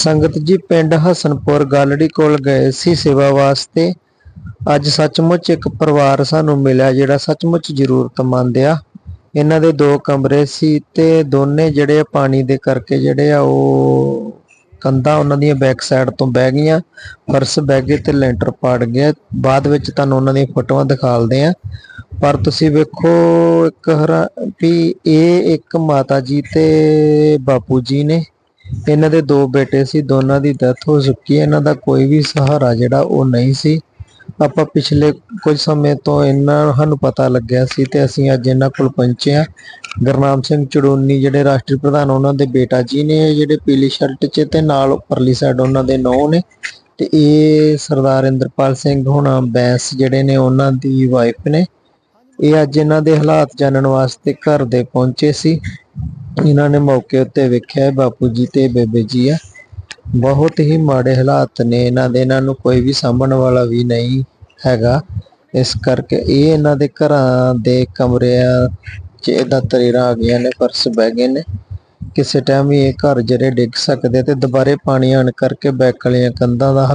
ਸੰਗਤ ਜੀ ਪਿੰਡ ਹਸਨਪੁਰ ਗਾਲੜੀ ਕੋਲ ਗਏ ਸੀ ਸੇਵਾ ਵਾਸਤੇ। ਅੱਜ ਸੱਚਮੁੱਚ ਇੱਕ ਪਰਿਵਾਰ ਸਾਨੂੰ ਮਿਲਿਆ ਜਿਹੜਾ ਸੱਚਮੁੱਚ ਜ਼ਰੂਰਤਮੰਦ ਆ। ਇਹਨਾਂ ਦੇ ਦੋ ਕਮਰੇ ਸੀ ਤੇ ਦੋਨੇ ਜਿਹੜੇ ਆ ਪਾਣੀ ਦੇ ਕਰਕੇ ਜਿਹੜੇ ਆ ਉਹ ਕੰਧਾਂ ਉਹਨਾਂ ਦੀਆਂ ਬੈਕ ਸਾਈਡ ਤੋਂ ਬਹਿ ਗਈਆਂ, ਫਰਸ਼ ਬਹਿ ਗਏ ਤੇ ਲੈਂਟਰ ਪਾੜ ਗਿਆ ਬਾਅਦ ਵਿੱਚ ਤੁਹਾਨੂੰ ਉਹਨਾਂ ਦੀਆਂ ਫੋਟੋਆਂ ਦਿਖਾਲਦੇ ਆ। ਪਰ ਤੁਸੀਂ ਵੇਖੋ ਇੱਕ ਹਰਾ ਵੀ ਇਹ ਇੱਕ ਮਾਤਾ ਜੀ ਤੇ ਬਾਪੂ ਜੀ ਨੇ ਇਹਨਾਂ ਦੇ ਦੋ ਬੇਟੇ ਸੀ, ਦੋਨਾਂ ਦੀ ਡੈਥ ਹੋ ਚੁੱਕੀ ਹੈ। ਇਹਨਾਂ ਦਾ ਕੋਈ ਵੀ ਸਹਾਰਾ ਜਿਹੜਾ ਉਹ ਨਹੀਂ ਸੀ। ਆਪਾਂ ਪਿਛਲੇ ਕੁਝ ਸਮੇਂ ਤੋਂ ਇਹਨਾਂ ਸਾਨੂੰ ਪਤਾ ਲੱਗਿਆ ਸੀ ਤੇ ਅਸੀਂ ਅੱਜ ਇਹਨਾਂ ਕੋਲ ਪਹੁੰਚੇ ਆ ਗੁਰਨਾਮ ਸਿੰਘ ਚੜੂਨੀ ਜਿਹੜੇ ਰਾਸ਼ਟਰੀ ਪ੍ਰਧਾਨ, ਉਹਨਾਂ ਦੇ ਬੇਟਾ ਜੀ ਨੇ ਇਹ ਜਿਹੜੇ ਪੀਲੀ ਸ਼ਰਟ 'ਚ ਤੇ ਨਾਲ ਉੱਪਰਲੀ ਸਾਈਡ ਉਹਨਾਂ ਦੇ ਨੌ ਨੇ। ਤੇ ਇਹ ਸਰਦਾਰ ਇੰਦਰਪਾਲ ਸਿੰਘ ਹੋਣਾ ਬੈਂਸ ਜਿਹੜੇ ਨੇ, ਉਹਨਾਂ ਦੀ ਵਾਈਫ ਨੇ। ਇਹ ਅੱਜ ਇਹਨਾਂ ਦੇ ਹਾਲਾਤ ਜਾਣਨ ਵਾਸਤੇ ਘਰ ਦੇ ਪਹੁੰਚੇ ਸੀ। ਇਹਨਾਂ ਨੇ ਮੌਕੇ ਉੱਤੇ ਵੇਖਿਆ ਬਾਪੂ ਜੀ ਤੇ ਬੇਬੇ ਜੀ ਆ। ਬਹੁਤ ਹੀ ਮਾੜੇ ਹਾਲਾਤ ਨੇ ਇਹਨਾਂ ਦੇ। ਇਹਨਾਂ ਨੂੰ ਕੋਈ ਵੀ ਸਾਂਭਣ ਵਾਲਾ ਵੀ ਨਹੀਂ ਹੈਗਾ। ਇਸ ਕਰਕੇ ਇਹ ਇਹਨਾਂ ਦੇ ਘਰਾਂ ਦੇ ਕਮਰਿਆਂ 'ਚ ਇਹਦਾ ਤਰੇੜਾਂ ਆ ਗਈਆਂ ਨੇ, ਪਰਸ ਬਹਿ ਗਏ ਨੇ। ਕਿਸੇ ਟਾਈਮ ਵੀ ਇਹ ਘਰ ਜਿਹੜੇ ਡਿੱਗ ਸਕਦੇ ਤੇ ਦੁਬਾਰੇ ਪਾਣੀ ਆਣ ਕਰਕੇ ਬੈਕ ਵਾਲੀਆਂ ਕੰਧਾਂ ਦਾ